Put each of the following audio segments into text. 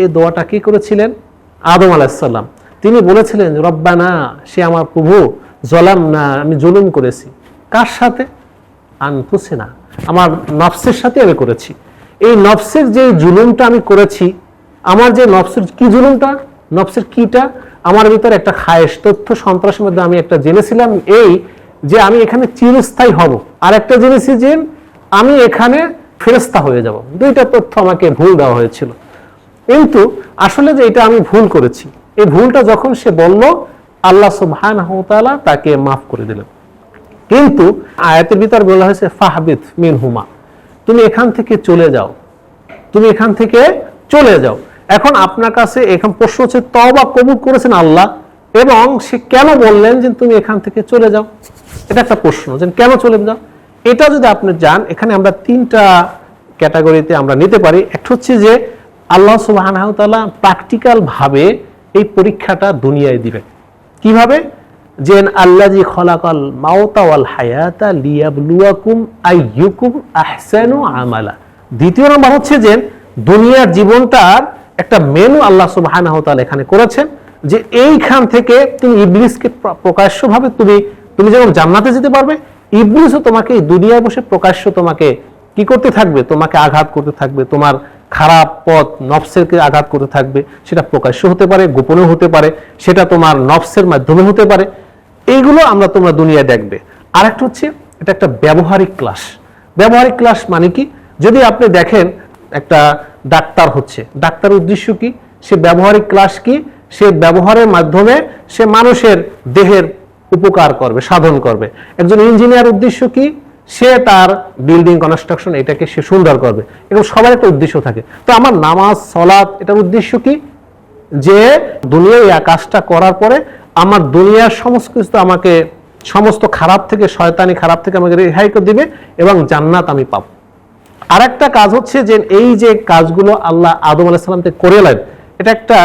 এই দোয়াটা কি করেছিলেন? আদম আলাইহিস সালাম। তিনি বলেছিলেন, রব্বানা, সে আমার প্রভু জলামনা আমি জুলুম করেছি। কার সাথে? আনফুসিনা। আমার নফসের সাথে আমি করেছি। এই নফসের যে জুলুমটা আমি করেছি, আমার যে নফসের, কি জুলুমটা? নফসের কিটা? আমার ভিতরে একটা খায়েশ তথ্য সন্ত্রাসের মধ্যে আমি একটা জেনেছিলাম, এই যে আমি এখানে চিরস্থায়ী হব। আর একটা জেনেছি যে আমি এখানে ফেরস্তা হয়ে যাব। দুইটা তথ্য আমাকে ভুল দেওয়া হয়েছিল। কিন্তু আসলে যে এটা আমি ভুল করেছি, এই ভুলটা যখন সে বলল, আল্লাহ সুবহানাহু ওয়া তাকে মাফ করে দিলেন। কিন্তু আয়াতের ভিতর বলা হয়েছে, ফাহবিত মিন হুমা তুমি এখান থেকে চলে যাও। তুমি এখান থেকে চলে যাও। এখন আপনার কাছে এখন প্রশ্ন হচ্ছে তবা কবুল করেছেন আল্লাহ? এবং সে কেন বললেন যে তুমি এখান থেকে চলে যাও? এটা একটা প্রশ্ন, যে কেন চলে যাও? এটা যদি আপনি যান, এখানে আমরা তিনটা ক্যাটাগরিতে আমরা নিতে পারি। একটা হচ্ছে যে আল্লাহ সুবাহ প্র্যাকটিক্যাল ভাবে এই পরীক্ষাটা দুনিয়ায় দিবেন কীভাবে? যে আল্লাজি খলাকাল মাওতা ওয়াল হায়াতা লিয়াবলুয়াকুম আইয়ুকুম আহসানু আমালা। দ্বিতীয় নম্বর হচ্ছে যে দুনিয়ার জীবনটার একটা মেনু আল্লাহ সুবহানাহু এখানে করেছেন। যে এইখান থেকে তুমি ইবলিসকে প্র- প্রকাশ্যভাবে তুমি তুমি যেমন জান্নাতে যেতে পারবে, ইবলিসও তোমাকে দুনিয়ায় বসে প্রকাশ্য তোমাকে কি করতে থাকবে? তোমাকে আঘাত করতে থাকবে, তোমার খারাপ পথ নফসেরকে আঘাত করতে থাকবে, সেটা প্রকাশ্য হতে পারে গোপনে হতে পারে, সেটা তোমার নফসের মাধ্যমে হতে পারে। এইগুলো আমরা তোমরা দুনিয়ায় দেখবে। আরেকটা হচ্ছে, এটা একটা ব্যবহারিক ক্লাস। ব্যবহারিক ক্লাস মানে কি? যদি আপনি দেখেন, একটা ডাক্তার হচ্ছে। ডাক্তার উদ্দেশ্য কি? সে ব্যবহারিক ক্লাস কি? সে ব্যবহারের মাধ্যমে সে মানুষের দেহের উপকার করবে, সাধন করবে। একজন ইঞ্জিনিয়ার উদ্দেশ্য কি? সে তার বিল্ডিং কনস্ট্রাকশন এটাকে সে সুন্দর করবে। এবং সবার একটা উদ্দেশ্য থাকে। তো আমার নামাজ, সলাৎ, এটার উদ্দেশ্য কি? যে দুনিয়ায় এই কাজটা করার পরে আমার দুনিয়ার সমস্ত কিছু আমাকে, সমস্ত খারাপ থেকে, শয়তানি খারাপ থেকে আমাকে রেহাই করে দিবে এবং জান্নাত আমি পাবো। আর একটা কাজ হচ্ছে যে এই যে কাজগুলো আল্লাহ আদম আলাহিসাল্লামকে করেলেন এটা একটা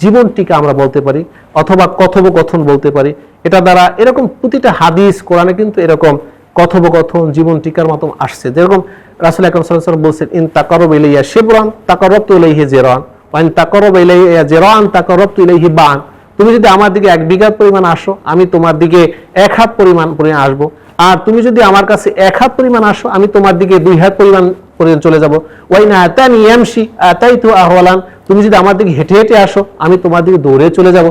জীবন টিকা আমরা বলতে পারি, অথবা কথোপকথন বলতে পারি। এটা দ্বারা এরকম প্রতিটা হাদিস, কোরআনে কিন্তু এরকম কথোপকথন জীবন টিকার মতো আসছে। যেরকম রাসুল আকরম সাল্লাম বলছেন, ইন তাকরব ইলাইয়া শিবরান তাকরব তো ইলাইহি জেরান। ওয়াইন তাকরব ইলাইয়া জেরান তাকরব তো ইলাইহি বান। তুমি যদি আমার দিকে এক বিঘা পরিমাণ আসো, আমি তোমার দিকে এক হাত পরিমাণ পরিমাণ আসব। আর তুমি যদি আমার কাছে এক হাত পরিমাণ আসো, আমি তোমার দিকে দুই হাত পরিমাণ পর্যন্ত চলে যাব। ওই না আতানি ইয়ামশি তো আহওয়ালান, তুমি যদি আমার দিকে হেঁটে হেঁটে আসো, আমি তোমার দিকে দৌড়ে চলে যাব।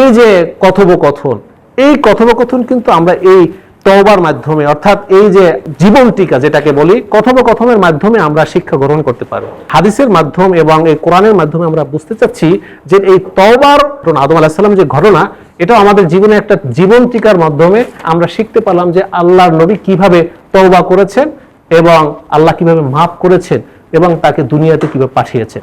এই যে কথোপকথন, এই কথোপকথন কিন্তু আমরা এই তওবার মাধ্যমে, অর্থাৎ এই যে জীবন টিকা যেটাকে বলি, কথোপকথনের মাধ্যমে আমরা শিক্ষা গ্রহণ করতে পারব। হাদিসের মাধ্যম এবং এই কোরআনের মাধ্যমে আমরা বুঝতে চাচ্ছি যে এই তওবার আদম আলাহিসাল্লাম যে ঘটনা, এটাও আমাদের জীবনে একটা জীবন টিকার মাধ্যমে আমরা শিখতে পারলাম যে আল্লাহর নবী কীভাবে তওবা করেছেন এবং আল্লাহ কীভাবে মাফ করেছেন এবং তাকে দুনিয়াতে কীভাবে পাঠিয়েছেন।